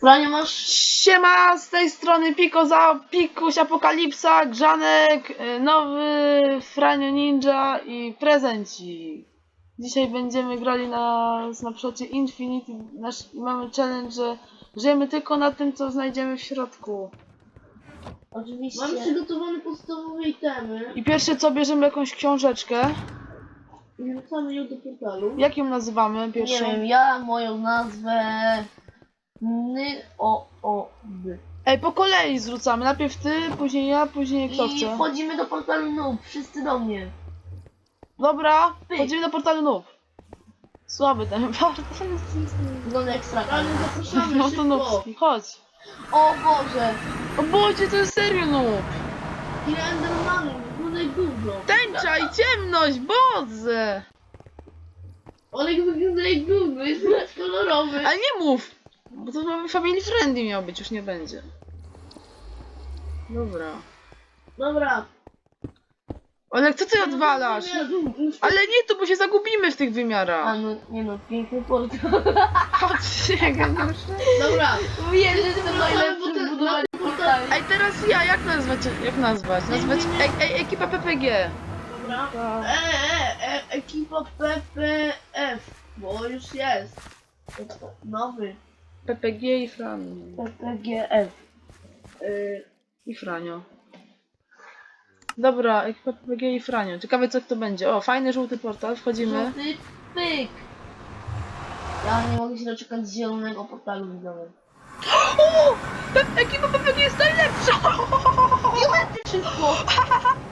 Frania masz... Siema, z tej strony Piko za Pikuś Apokalipsa, Grzanek, y, nowy Franio Ninja i prezenci. Dzisiaj będziemy grali na snapshocie Infinity nasz, i mamy challenge, że żyjemy tylko na tym, co znajdziemy w środku. Oczywiście. Mam przygotowane podstawowe itemy I pierwsze co, bierzemy jakąś książeczkę. i wrzucamy ją do portalu. Jak ją nazywamy Nie pierwszą? wiem, ja moją nazwę... Ny o o d. Ej, po kolei zrzucamy. Najpierw ty, później ja, później kto I chce. wchodzimy do portalu noob, wszyscy do mnie. Dobra, Pyk. chodzimy do portalu noob. Słaby ten portal. Wygląda jak straka. Ale zapraszamy No to szybko. noobski, chodź. O Boże! O Boże, to jest serio noob. Ile endermanów, wygląda jak gówno. Tęcza i ciemność, Boże! Olek wygląda jak gówno, jest kolorowy. Ale nie mów! Bo to mamy family friendly miał być, już nie będzie. Dobra. Dobra. Olek, co ty odwalasz? Ale nie, to bo się zagubimy w tych A wymiarach. no, nie no, piękny portal. Chodź, Geniusz. Dobra. Wiem, że jestem najlepszy w budowaniu na- portali. Ej, teraz ja, jak nazwać, jak nazwać? Nazwać, ej, ej, ekipa PPG. Dobra. E, e, e, ekipa PPF, bo już jest. Nowy. PPG i Fran. PPGF. E, I Franio. Dobra, ekipa PPG i Franio. Ciekawe co to będzie. O, fajny żółty portal, wchodzimy. Żółty pyk. Ja nie mogę się doczekać zielonego portalu widzowy. O! Pe- ekipa PPG jest najlepsza! Wszystko!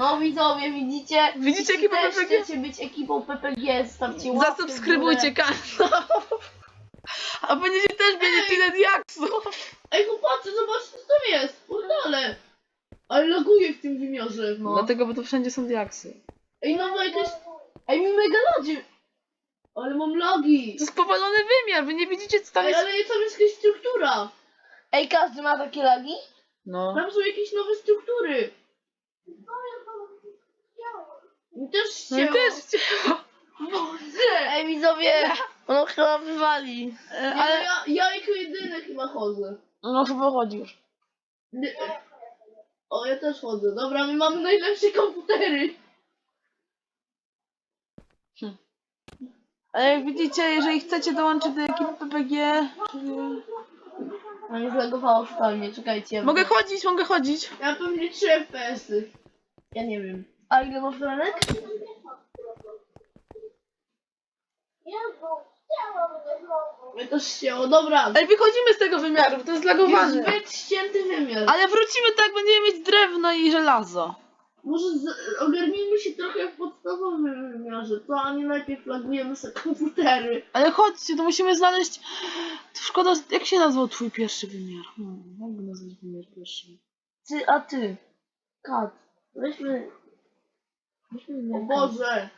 No widzowie, widzicie? Widzicie Jeśli ekipę też PPG? chcecie być ekipą PPG, stawcie łapkę w Zasubskrybujcie górę. kanał. A będziecie też mieli tyle diaksów. Ej, chłopacy, zobaczcie co tam jest. Portale. Ale laguje w tym wymiarze. No. Dlatego, bo to wszędzie są diaksy. Ej, nowa jakaś... Ej, mi mega lodzie! Ale mam lagi. To jest powalony wymiar, wy nie widzicie co tam Ej, jest. ale tam jest jakaś struktura. Ej, każdy ma takie lagi? No. Tam są jakieś nowe struktury. Mi też No się... i też chciałam. Ej, widzowie! Ono chyba wywali. E, Ale ja, ja jako jedyny chyba chodzę. No chyba chodzisz. Nie- O, ja też chodzę. Dobra, my mamy najlepsze komputery. Ale jak widzicie, jeżeli chcecie dołączyć do ekipy PPG... No mnie zlagowało totalnie, czekajcie. Mogę chodzić, mogę chodzić. Ja pewnie 3 FPS-y. Ja nie wiem. A ile masz ranek? Ja też się... Dobra. Ej, wychodzimy z tego wymiaru, bo to jest Jest zbyt ścięty wymiar. Ale wrócimy tak, będziemy mieć drewno i żelazo. Może z... ogarnijmy się trochę w podstawowym wymiarze, co? A nie najpierw lagujemy sobie komputery. Ale chodźcie, to musimy znaleźć... To szkoda, jak się nazwał twój pierwszy wymiar? Hmm, nazwać wymiar pierwszy? Ty, a ty. Kat. Weźmy... O Boże.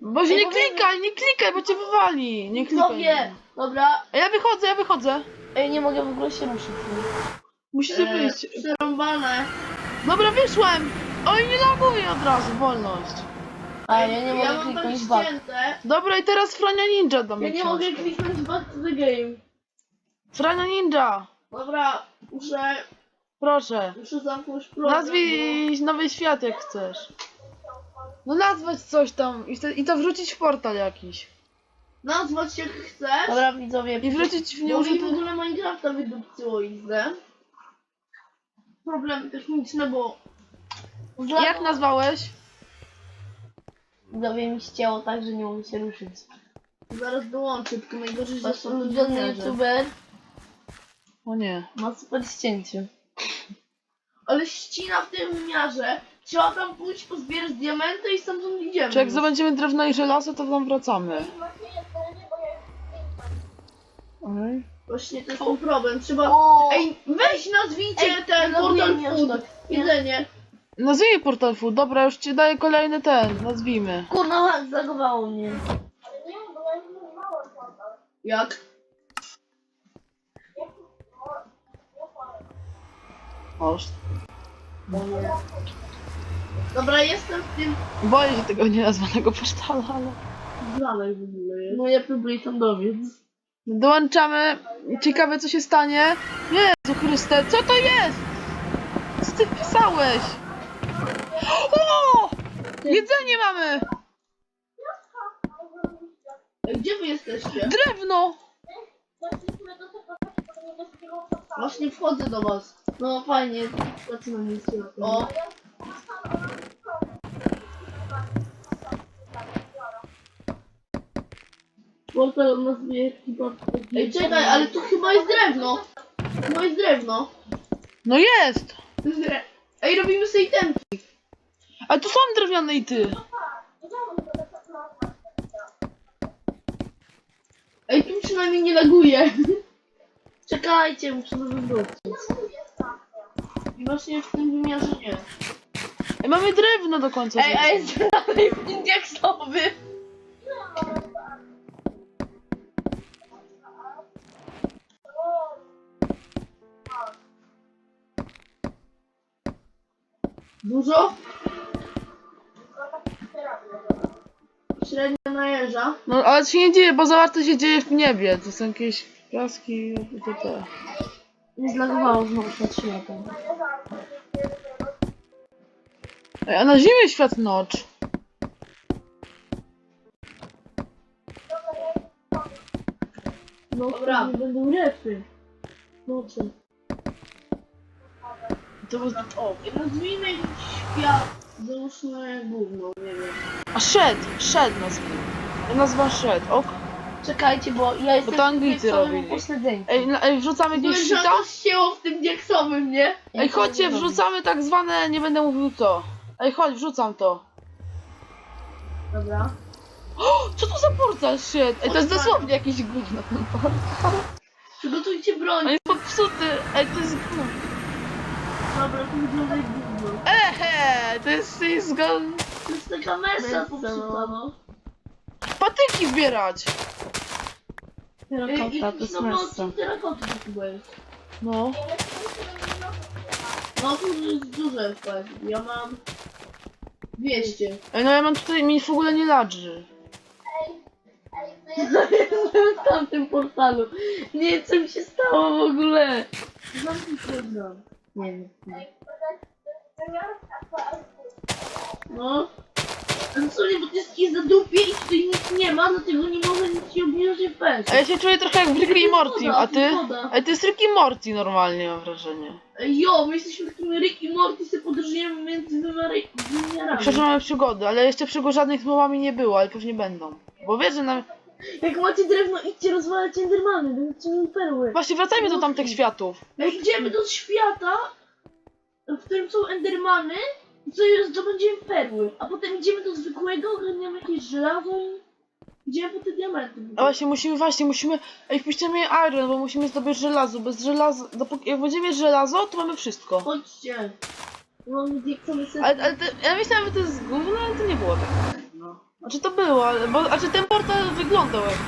Boże, nie klikaj, nie klikaj, bo cię wywali. Nie klikaj. Widzowie! Dobra. A ja wychodzę, ja wychodzę. Ej, nie mogę w ogóle się ruszyć. Musicie E, wyjść. przerąbane. Dobra, wyszłem. Oj, nie laguję od razu, wolność. A ja nie ja mogę mam kliknąć back. ścięte. Dobra, i teraz Frania Ninja do Ja mnie nie mogę kliknąć back to the game. Frania Ninja, Dobra, muszę, proszę. muszę zamknąć program. Nazwij nowy świat jak chcesz. No nazwać coś tam i, te, i to wrzucić w portal jakiś. Nazwać jak chcesz. Dobra, widzowie. I wrzucić w mi w nieużyte... ogóle Minecrafta wydupcyło izdę. Problemy techniczne, bo Jak nazwałeś? Widzowie mi ścięło tak, że nie mogę się ruszyć. zaraz dołączę, tylko najgorzej, że Wasz są ulubiony wymiarze. youtuber O nie. ma super ścięcie. Ale ścina w tym wymiarze. Trzeba tam pójść, pozbierać diamenty i stamtąd idziemy. Czy jak zdobędziemy drewno i żelazo, to tam wracamy. Okej. Właśnie to jest ten problem. Trzeba... O! Ej, weź nazwijcie Ej, ten no portal wiem, food. tak. Jedzenie. Nazwijmy portal food. Dobra, już ci daję kolejny ten. Nazwijmy. Kurna, zagowało mnie. Jak? Oż. Dobra, jestem w tym Boję się tego nienazwanego portala, ale... dalej w ogóle jest. No ja próbuję tam dowiedz. Dołączamy. Ciekawe co się stanie. Jezu Chryste, co to jest? Co ty wpisałeś? O! Jedzenie mamy! Gdzie wy jesteście? Drewno! Właśnie wchodzę do was. No fajnie, zaczynam misję. O, Portal od nas wie chyba... ej czekaj, ale tu chyba jest drewno. Chyba jest drewno. No jest! To jest dre... Ej, robimy sobie itemki. Ale tu są drewniane i ty. Ej, tu przynajmniej nie laguje. Czekajcie, muszę to wywrócić. I właśnie w tym wymiarze nie. Ej, mamy drewno do końca. Ej, a jest dalej indeksowy. Dużo? Średnia najeżdża. No ale się nie dzieje, bo zobacz co się dzieje w niebie. To są jakieś piaski itp. Nie zlagowało znowu patrzyła tam. Ej, a na zimie świat nocz. No Dobra. będą refy. No co? To było... O. Nazwijmy świat, załóżmy gówno, nie wiem. A shed, shed nazwijmy. Ja nazywam shed, ok? Czekajcie, bo ja jestem to Anglicy robili. Ej, na, ej wrzucamy jakieś że sita? to ścięło w tym diaksowym, nie? Ej, chodźcie, wrzucamy tak zwane, nie będę mówił co. Ej, chodź, wrzucam to. Dobra. O, co to za portal shit? Ej, to jest dosłownie jakiś gówno ten portal. Przygotujcie broń. On jest popsuty. Ej, to jest gówno. Dobra, to wygląda jak gówno. Ehe, to jest wszystko. To jest taka mesa popsuta, no. Patyki zbierać. Terakota, to jest no, mesa. no, terakoty to chyba jest. No. No, to jest duże wpływ. Ja mam 200. Ej, no ja mam tutaj, mi w ogóle nie ladży. w tamtym portalu. Nie wiem, co mi się stało w ogóle. Zamknij się znam. Nie wiem. nie. No. Ale sorry, bo to jest takie zadupie i tutaj nic nie ma, dlatego nie mogę nic ci obniżyć FPS. A ja się czuję trochę jak w Ricky i Morty, a ty? Ej, to jest Ricky i Morty normalnie, mam wrażenie. Ej, Jo, my jesteśmy takimi Rick i Morty, sobie podróżujemy między wymiarami. Przecież mamy przygody, ale jeszcze przygód żadnych z mowami nie było, ale pewnie będą. Bo wiesz, że nam... Jak macie drewno, idźcie rozwalać endermany, będziecie mieli perły. Właśnie wracajmy do tamtych światów. Ej, idziemy do świata, w którym są endermany i sobie zdobędziemy perły, a potem idziemy do zwykłego, ogarniamy jakieś żelazo i idziemy po te diamenty. A właśnie musimy, właśnie musimy... Ej, wpiszcie mi iron, bo musimy zdobyć żelazo. Bez żelaza... Dopóki... Jak będziemy mieć żelazo, to mamy wszystko. Chodźcie. Mam dieksowy set. Ale, ale to, ja myślałem, że to jest gówno, ale to nie było tak. No. Znaczy to było, ale... Bo, znaczy ten portal wyglądał jak...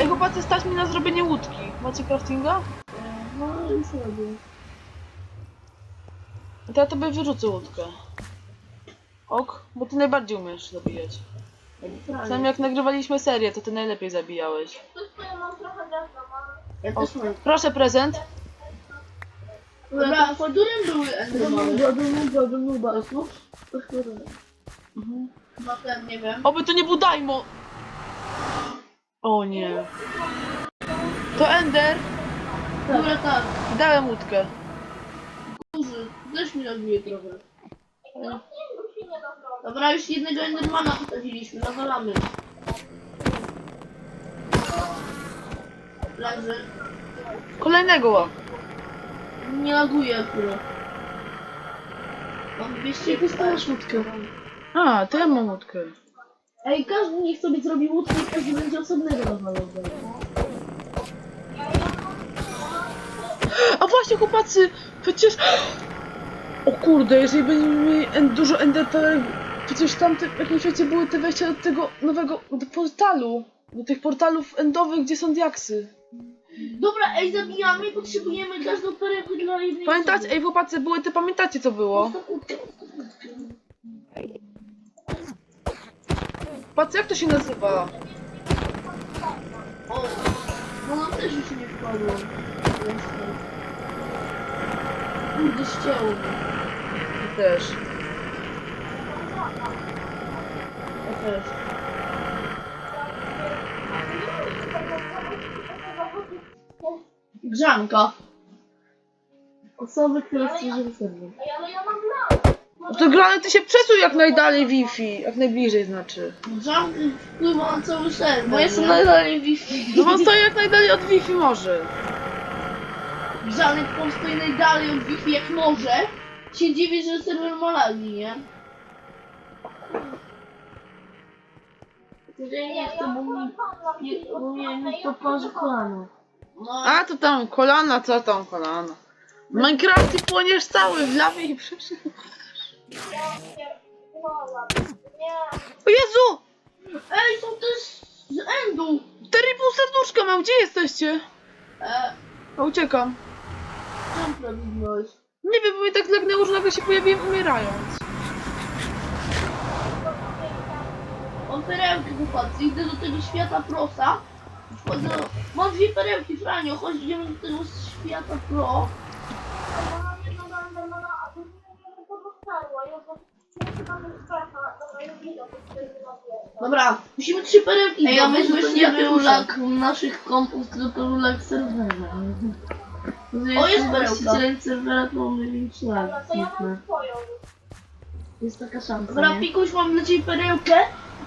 Ej, chłopacy, stać mi na zrobienie łódki. Macie craftinga? No, już robię. To ja tobie wyrzucę łódkę. Ok, bo ty najbardziej umiesz zabijać. Sam jak nagrywaliśmy serię, to ty najlepiej zabijałeś. Ja też mam. proszę prezent. Dobra, w którym były endermany? Do nuba, do nuba. Chyba ten, nie wiem. Oby to nie był Daimo! O nie. To Ender. Dobra, tak. Dałem łódkę. Duży. Też mi laguje trochę. Dobra, już jednego endermana postawiliśmy, nawalamy. Leży. Kolejnego łap. Nie laguje akurat. Mam 200 Jak dostałeś łódkę? A, to ja mam łódkę. Ej, każdy niech sobie zrobi łódkę i każdy będzie osobnego rozwalał. A właśnie chłopacy, przecież... O kurde, jeżeli będziemy mieli en- dużo enderpearl, przecież tam te, w jakimś świecie były te wejścia do tego nowego do portalu. Do tych portalów endowych, gdzie są diaksy. Dobra, ej, zabijamy potrzebujemy każdą perełkę dla jednej Pamiętacie, ej chłopacy, były te, pamiętacie co było? Chłopacy, jak to się nazywa? O, też już nie wpadło. Kurde, ścięło. I też. Ja też. Grzanka. Osoby, które stworzyły serwer. No to grany ty się przesuń jak najdalej Wi-Fi, jak najbliżej znaczy. Grzanki wpływa na cały serwer. Bo jestem najdalej Wi-Fi. No on stoi jak najdalej od Wi-Fi może. Grzanek tam stoi najdalej od Wi-Fi jak może. Się dziwię, że serwer ma lagi, nie? Ja nie chcę, bo mi, bo mnie mi to parzy kolano. No, A to tam kolana, co tam kolana? W Minecrafcie płoniesz cały w lawie i przecież... O Jezu! Ej, są też z Endu! I pół serduszka mam, gdzie jesteście? E, A uciekam. czemu prawidłowość? Nie wiem, bo mnie tak zlegnęło, że nagle się pojawiłem umierając. Mam perełkę, chłopacy, idę do tego świata prosa. Wchodzę, mam dwie perełki, Franio, chodź, idziemy do tego świata pro. Dobra, musimy trzy perełki Ej, a to jeszcze nie był był lag naszych kompów, tylko to był lag serwera. O, jest perełka. właścicielem serwera, to mamy większy lag. Smutne. Jest taka szansa, Dobra, nie? Pikuś, mam dla ciebie perełkę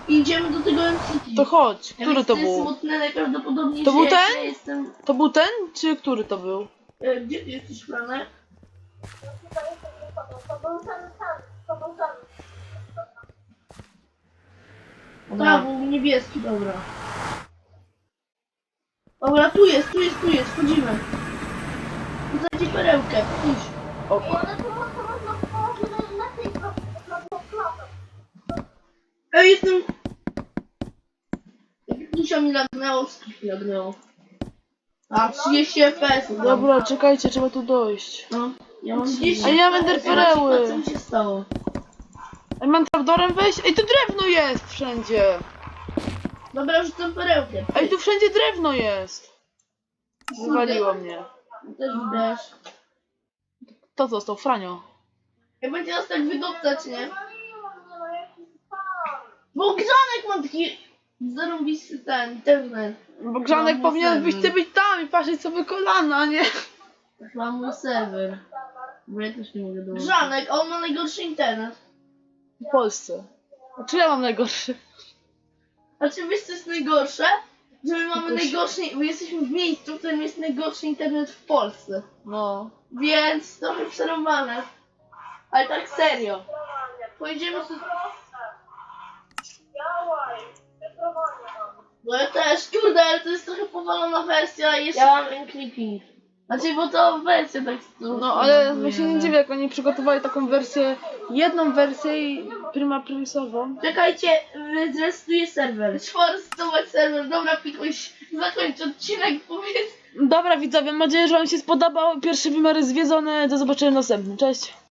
i idziemy do tego MCT. To chodź, Ja który wiem, to jest był? smutne najprawdopodobniej, To że był jak ten? Ja jestem... To był ten, czy który to był? E, Gdzie ty jesteś, Franek? Dobra. Tak, był niebieski, dobra. Dobra, tu jest, tu jest, tu jest, wchodzimy. Dajcie perełkę, idź. O, Ej, jestem... Dusia mi lagnęło, skip lagnęło. A, 30 FPS. -ów. dobra, czekajcie, trzeba tu dojść. No, ja mam 30 A ja będę pereły. Co mi się stało? Ej, mam trapdorem wejść? Ej, tu drewno jest wszędzie! Dobra, rzucam perełkę. Ej, tu wszędzie drewno jest! Wywaliło mnie. Też widać. Kto został? Franio. Jak będzie nas tak wydoptać, nie? Bo grzanek mam taki zarąbisty ten, internet. Bo Grzanek powinien być, serwer. chce być tam i patrzeć sobie kolana, nie? Chyba mój serwer. Bo ja też nie mogę dołączyć. Grzanek, a on ma najgorszy internet. W Polsce. A czy ja mam najgorszy? A czy wiesz co jest najgorsze? Że my mamy Jakoś- najgorszy, my jesteśmy w miejscu, w którym jest najgorszy internet w Polsce. No. Więc trochę przerąbane. Ale tak serio. Pojedziemy sobie... No ja też, kurde, ale to jest trochę powalona wersja i jeszcze... Ja mam enclipping. Znaczy, bo to wersja tak... No, ale my się nie dziwię, jak oni przygotowali taką wersję, jedną wersję i prima primisową. Czekajcie, zrestuję serwer. Sforstować serwer, dobra, pikuś, zakończ odcinek, powiedz. Dobra widzowie, mam nadzieję, że wam się spodobał. Pierwsze wymiary zwiedzone. Do zobaczenia w następnym. Cześć!